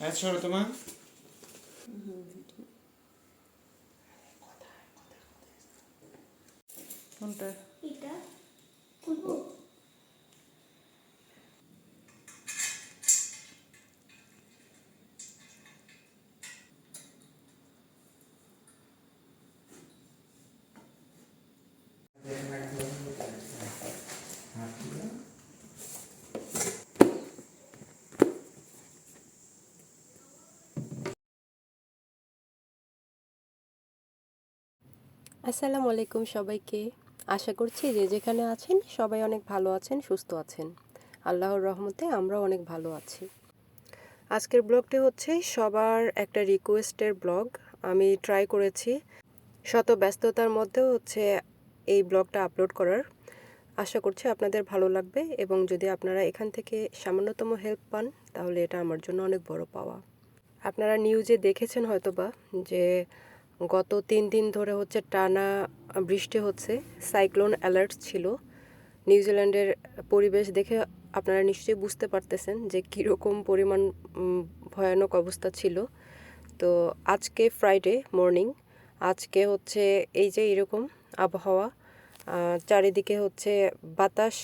আজ সরো তোমার কোনটা আসসালামু আলাইকুম সবাইকে। আশা করছি যে যেখানে আছেন সবাই অনেক ভালো আছেন, সুস্থ আছেন। আল্লাহর রহমতে আমরা অনেক ভালো আছি। আজকের ব্লগটি হচ্ছে সবার একটা রিকোয়েস্টের ব্লগ। আমি ট্রাই করেছি। শত ব্যস্ততার মধ্যেও হচ্ছে এই ব্লগটা আপলোড করার। আশা করছি আপনাদের ভালো লাগবে এবং যদি আপনারা এখান থেকে সামান্যতম হেল্প পান, তাহলে এটা আমার জন্য অনেক বড় পাওয়া। আপনারা নিউজে দেখেছেন হয়তোবা যে গত তিন দিন ধরে হচ্ছে টানা বৃষ্টি হচ্ছে, সাইক্লোন অ্যালার্ট ছিল। নিউজিল্যান্ডের পরিবেশ দেখে আপনারা নিশ্চয়ই বুঝতে পারতেছেন যে কীরকম পরিমাণ ভয়ানক অবস্থা ছিল। তো আজকে ফ্রাইডে মর্নিং আজকে হচ্ছে এই যে এরকম আবহাওয়া চারিদিকে হচ্ছে বাতাস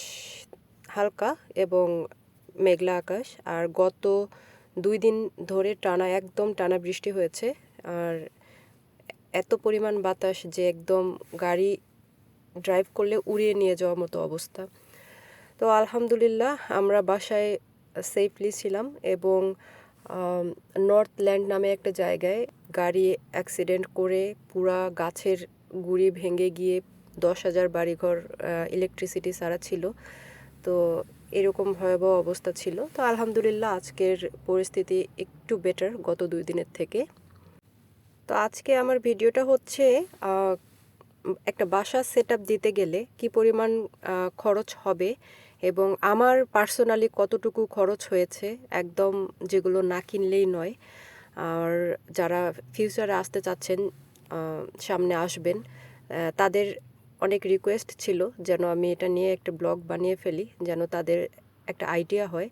হালকা এবং মেঘলা আকাশ। আর গত দুই দিন ধরে টানা, একদম টানা বৃষ্টি হয়েছে। আর এত পরিমাণ বাতাস যে একদম গাড়ি ড্রাইভ করলে উড়িয়ে নিয়ে যাওয়ার মতো অবস্থা। তো আলহামদুলিল্লাহ আমরা বাসায় সেফলি ছিলাম এবং নর্থ ল্যান্ড নামে একটা জায়গায় গাড়ি অ্যাক্সিডেন্ট করে পুরা গাছের গুড়ি ভেঙে গিয়ে দশ হাজার বাড়িঘর ইলেকট্রিসিটি সারা ছিল। তো এরকম ভয়াবহ অবস্থা ছিল। তো আলহামদুলিল্লাহ আজকের পরিস্থিতি একটু বেটার গত দুই দিনের থেকে। তো আজকে আমার ভিডিওটা হচ্ছে একটা বাসা সেট দিতে গেলে কি পরিমাণ খরচ হবে এবং আমার পার্সোনালি কতটুকু খরচ হয়েছে একদম যেগুলো না কিনলেই নয়। আর যারা ফিউচারে আসতে চাচ্ছেন সামনে আসবেন তাদের অনেক রিকোয়েস্ট ছিল যেন আমি এটা নিয়ে একটা ব্লগ বানিয়ে ফেলি, যেন তাদের একটা আইডিয়া হয়।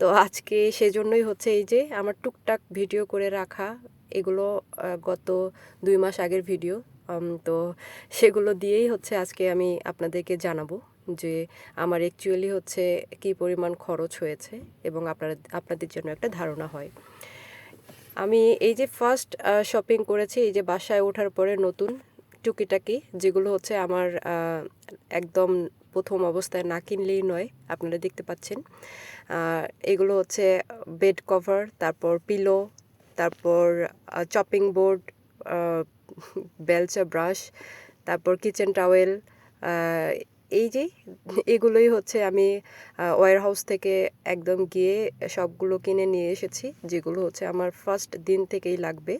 তো আজকে সেজন্যই হচ্ছে এই যে, আমার টুকটাক ভিডিও করে রাখা এগুলো গত দুই মাস আগের ভিডিও। তো সেগুলো দিয়েই হচ্ছে আজকে আমি আপনাদেরকে জানাব যে আমার অ্যাকচুয়ালি হচ্ছে কী পরিমাণ খরচ হয়েছে এবং আপনারা, আপনাদের জন্য একটা ধারণা হয়। আমি এই যে ফার্স্ট শপিং করেছি, এই যে বাসায় ওঠার পরে নতুন টুকিটাকি, যেগুলো হচ্ছে আমার একদম প্রথম অবস্থায় না কিনলেই নয়, আপনারা দেখতে পাচ্ছেন। এগুলো হচ্ছে বেড কভার তারপর পিলো তারপর চপিং বোর্ড বেলচা ব্রাশ তারপর কিচেন টাওয়েল এই যে, এগুলোই হচ্ছে আমি ওয়ার হাউস থেকে একদম গিয়ে সবগুলো কিনে নিয়ে এসেছি, যেগুলো হচ্ছে আমার ফার্স্ট দিন থেকেই লাগবে।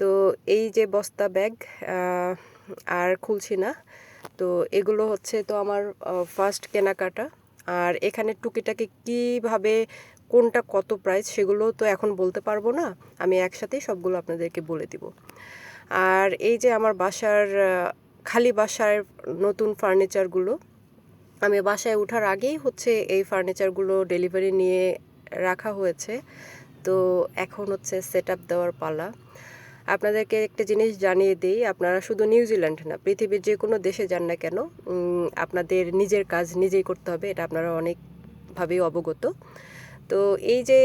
তো এই যে বস্তা ব্যাগ আর খুলছি না, তো এগুলো হচ্ছে তো আমার ফার্স্ট কেনাকাটা। আর এখানে টুকিটাকি কীভাবে কোনটা কত প্রাইস সেগুলো তো এখন বলতে পারব না। আমি একসাথেই সবগুলো আপনাদেরকে বলে দিব। আর এই যে আমার বাসার খালি বাসার নতুন ফার্নিচারগুলো আমি বাসায় ওঠার আগেই হচ্ছে এই ফার্নিচারগুলো ডেলিভারি নিয়ে রাখা হয়েছে। তো এখন হচ্ছে সেট আপ দেওয়ার পালা। আপনাদেরকে একটা জিনিস জানিয়ে দিই, আপনারা শুধু নিউজিল্যান্ড না, পৃথিবীর যে কোনো দেশে যান না কেন আপনাদের নিজের কাজ নিজেই করতে হবে, এটা আপনারা অনেকভাবেই অবগত। তো এই যে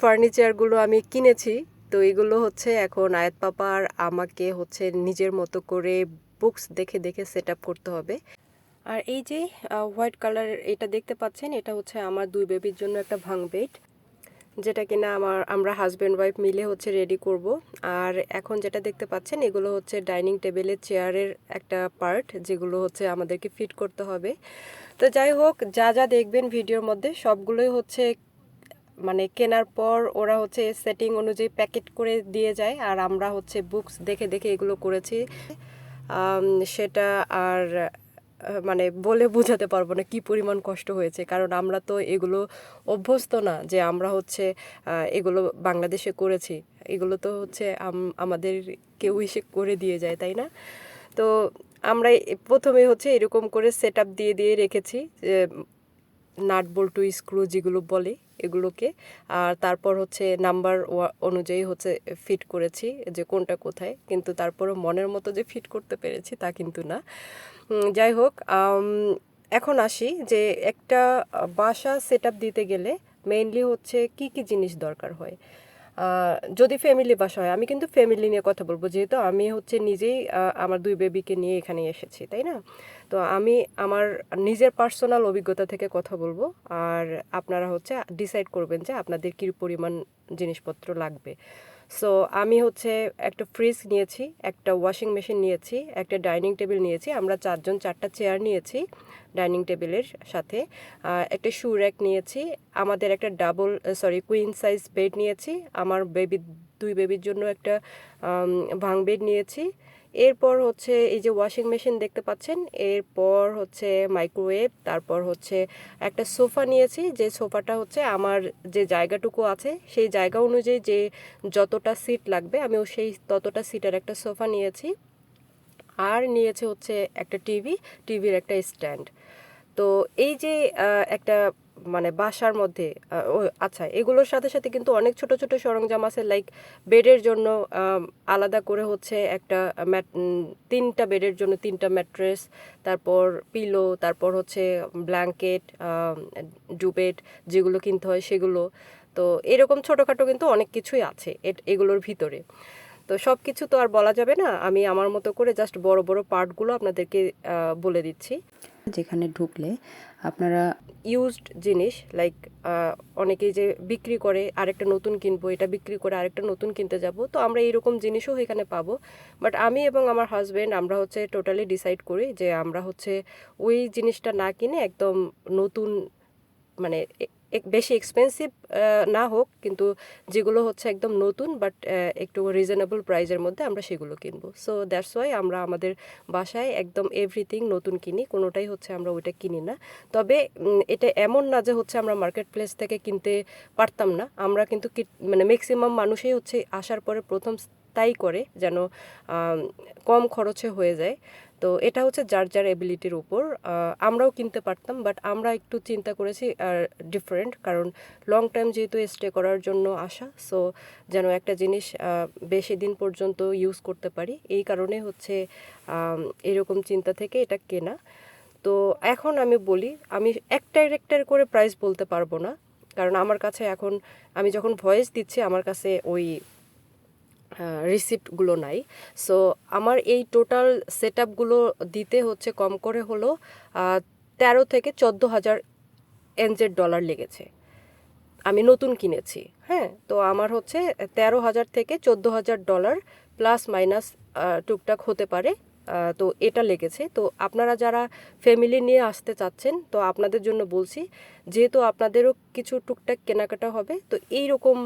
ফার্নিচারগুলো আমি কিনেছি, তো এগুলো হচ্ছে এখন আয়াত পাপার আমাকে হচ্ছে নিজের মতো করে বুকস দেখে দেখে সেট করতে হবে। আর এই যে হোয়াইট কালার এটা দেখতে পাচ্ছেন, এটা হচ্ছে আমার দুই বেবির জন্য একটা ভাং বেড যেটা কিনা আমার, আমরা হাজব্যান্ড ওয়াইফ মিলে হচ্ছে রেডি করব। আর এখন যেটা দেখতে পাচ্ছেন, এগুলো হচ্ছে ডাইনিং টেবিলের চেয়ারের একটা পার্ট যেগুলো হচ্ছে আমাদেরকে ফিট করতে হবে। তো যাই হোক, যা যা দেখবেন ভিডিওর মধ্যে, সবগুলোই হচ্ছে মানে কেনার পর ওরা হচ্ছে সেটিং অনুযায়ী প্যাকেট করে দিয়ে যায়। আর আমরা হচ্ছে বুকস দেখে দেখে এগুলো করেছি। সেটা আর মানে বলে বোঝাতে পারব না কি পরিমাণ কষ্ট হয়েছে। কারণ আমরা তো এগুলো অভ্যস্ত না যে আমরা হচ্ছে এগুলো বাংলাদেশে করেছি। এগুলো তো হচ্ছে আমাদের কেউ এসে করে দিয়ে যায়, তাই না? তো আমরা প্রথমে হচ্ছে এরকম করে সেট দিয়ে দিয়ে রেখেছি নাট বল্টু স্ক্রু যেগুলো বলে। এগুলোকে। আর তারপর হচ্ছে নাম্বার অনুযায়ী হচ্ছে ফিট করেছি যে কোনটা কোথায়। কিন্তু তারপরও মনের মতো যে ফিট করতে পেরেছি তা কিন্তু না। যাই হোক এখন আসি যে একটা বাসা সেট দিতে গেলে মেইনলি হচ্ছে কি কি জিনিস দরকার হয়। যদি ফ্যামিলি বাসা হয়, আমি কিন্তু ফ্যামিলি নিয়ে কথা বলব। যেহেতু আমি হচ্ছে নিজেই আমার দুই বেবিকে নিয়ে এখানে এসেছি, তাই না? তো আমি আমার নিজের পার্সোনাল অভিজ্ঞতা থেকে কথা বলব। আর আপনারা হচ্ছে ডিসাইড করবেন যে আপনাদের কী পরিমাণ জিনিসপত্র লাগবে। সো আমি হচ্ছে একটা ফ্রিজ নিয়েছি, একটা ওয়াশিং মেশিন নিয়েছি, একটা ডাইনিং টেবিল নিয়েছি। আমরা চারজন চারটা চেয়ার নিয়েছি ডাইনিং টেবিলের সাথে। একটা শু র্যাক নিয়েছি, আমাদের একটা double sorry queen size bed নিয়েছি। আমার বেবি দুই বেবির জন্য একটা ভাং বেড নিয়েছি। এরপর হচ্ছে এই যে ওয়াশিং মেশিন দেখতে পাচ্ছেন, এরপর হচ্ছে মাইক্রোওয়েভ তারপর হচ্ছে একটা সোফা নিয়েছি, যে সোফাটা হচ্ছে আমার যে জায়গাটুকু আছে, সেই জায়গা অনুযায়ী যে যতটা সিট লাগবে, আমিও সেই ততটা সিটের একটা সোফা নিয়েছি। আর নিয়েছে হচ্ছে একটা টিভি টিভির একটা স্ট্যান্ড তো এই যে একটা মানে বাসার মধ্যে আচ্ছা এগুলোর সাথে সাথে কিন্তু অনেক ছোট ছোট সরঞ্জাম আছে লাইক বেডের জন্য আলাদা করে হচ্ছে একটা ম্যাট তিনটা বেডের জন্য তিনটা ম্যাট্রেস, তারপর পিলো তারপর হচ্ছে ব্ল্যাঙ্কেট ডুবেট যেগুলো কিনতে হয় সেগুলো। তো এরকম ছোটোখাটো কিন্তু অনেক কিছুই আছে এগুলোর ভিতরে। তো সব কিছু তো আর বলা যাবে না। আমি আমার মতো করে জাস্ট বড় বড় পার্টগুলো আপনাদেরকে বলে দিচ্ছি। যেখানে ঢুকলে আপনারা ইউজড জিনিস লাইক অনেকেই যে বিক্রি করে আরেকটা নতুন কিনবো এটা বিক্রি করে আরেকটা নতুন কিনতে যাব তো আমরা এইরকম জিনিসও এখানে পাবো। বাট আমি এবং আমার হাজব্যান্ড আমরা হচ্ছে টোটালি ডিসাইড করি যে আমরা হচ্ছে ওই জিনিসটা না কিনে একদম নতুন মানে বেশি এক্সপেন্সিভ না হোক, কিন্তু যেগুলো হচ্ছে একদম নতুন বাট একটু রিজনেবল প্রাইজের মধ্যে আমরা সেগুলো কিনবো। সো দ্যাটস ওয়াই আমরা আমাদের বাসায় একদম এভরিথিং নতুন কিনি, কোনোটাই হচ্ছে আমরা ওইটা কিনি না। তবে এটা এমন না যে হচ্ছে আমরা মার্কেট প্লেস থেকে কিনতে পারতাম না। আমরা কিন্তু মানে ম্যাক্সিমাম মানুষই হচ্ছে আসার পরে প্রথম তাই করে যেন কম খরচে হয়ে যায়। তো এটা হচ্ছে যার যার এবিলিটির উপর। আমরাও কিনতে পারতাম বাট আমরা একটু চিন্তা করেছি আর ডিফারেন্ট কারণ লং টাইম যেহেতু স্টে করার জন্য আসা সো যেন একটা জিনিস বেশি দিন পর্যন্ত ইউজ করতে পারি। এই কারণে হচ্ছে এরকম চিন্তা থেকে এটা কেনা। তো এখন আমি বলি, আমি একটার একটার করে প্রাইস বলতে পারব না, কারণ আমার কাছে এখন, আমি যখন ভয়েস দিচ্ছি, আমার কাছে ওই রিসিপ্টগুলো নাই। সো আমার এই টোটাল সেট আপগুলো দিতে হচ্ছে কম করে হলো তেরো থেকে চোদ্দ হাজার এনজেড ডলার লেগেছে। আমি নতুন কিনেছি হ্যাঁ? তো আমার হচ্ছে তেরো হাজার থেকে চোদ্দ হাজার ডলার প্লাস মাইনাস টুকটাক হতে পারে। তো এটা লেগেছে। তো আপনারা যারা ফ্যামিলি নিয়ে আসতে চাচ্ছেন, তো আপনাদের জন্য বলছি, যেহেতু আপনাদেরও কিছু টুকটাক কেনাকাটা হবে, তো এই রকম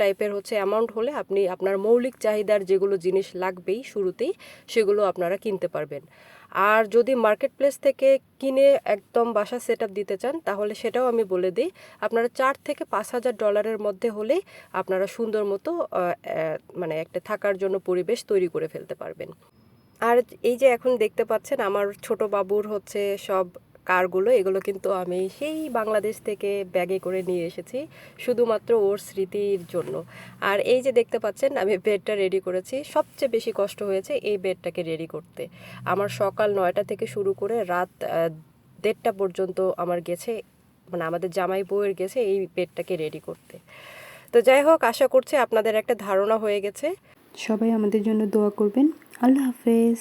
টাইপের হচ্ছে অ্যামাউন্ট হলে আপনি আপনার মৌলিক চাহিদার যেগুলো জিনিস লাগবেই শুরুতেই, সেগুলো আপনারা কিনতে পারবেন। আর যদি মার্কেট প্লেস থেকে কিনে একদম বাসা সেট দিতে চান, তাহলে সেটাও আমি বলে দিই, আপনারা চার থেকে পাঁচ হাজার ডলারের মধ্যে হলেই আপনারা সুন্দর মতো মানে একটা থাকার জন্য পরিবেশ তৈরি করে ফেলতে পারবেন। আর এই যে এখন দেখতে পাচ্ছেন, আমার ছোট বাবুর হচ্ছে সব কারগুলো, এগুলো কিন্তু আমি সেই বাংলাদেশ থেকে ব্যাগে করে নিয়ে এসেছি, শুধুমাত্র ওর স্মৃতির জন্য। আর এই যে দেখতে পাচ্ছেন, আমি বেডটা রেডি করেছি। সবচেয়ে বেশি কষ্ট হয়েছে এই বেডটাকে রেডি করতে। আমার সকাল নয়টা থেকে শুরু করে রাত দেড়টা পর্যন্ত আমার গেছে মানে আমাদের জামাই বউয়ের গেছে এই বেডটাকে রেডি করতে। তো যাই হোক, আশা করছি আপনাদের একটা ধারণা হয়ে গেছে। সবাই আমাদের জন্য দোয়া করবেন। আল্লাহ হাফেজ।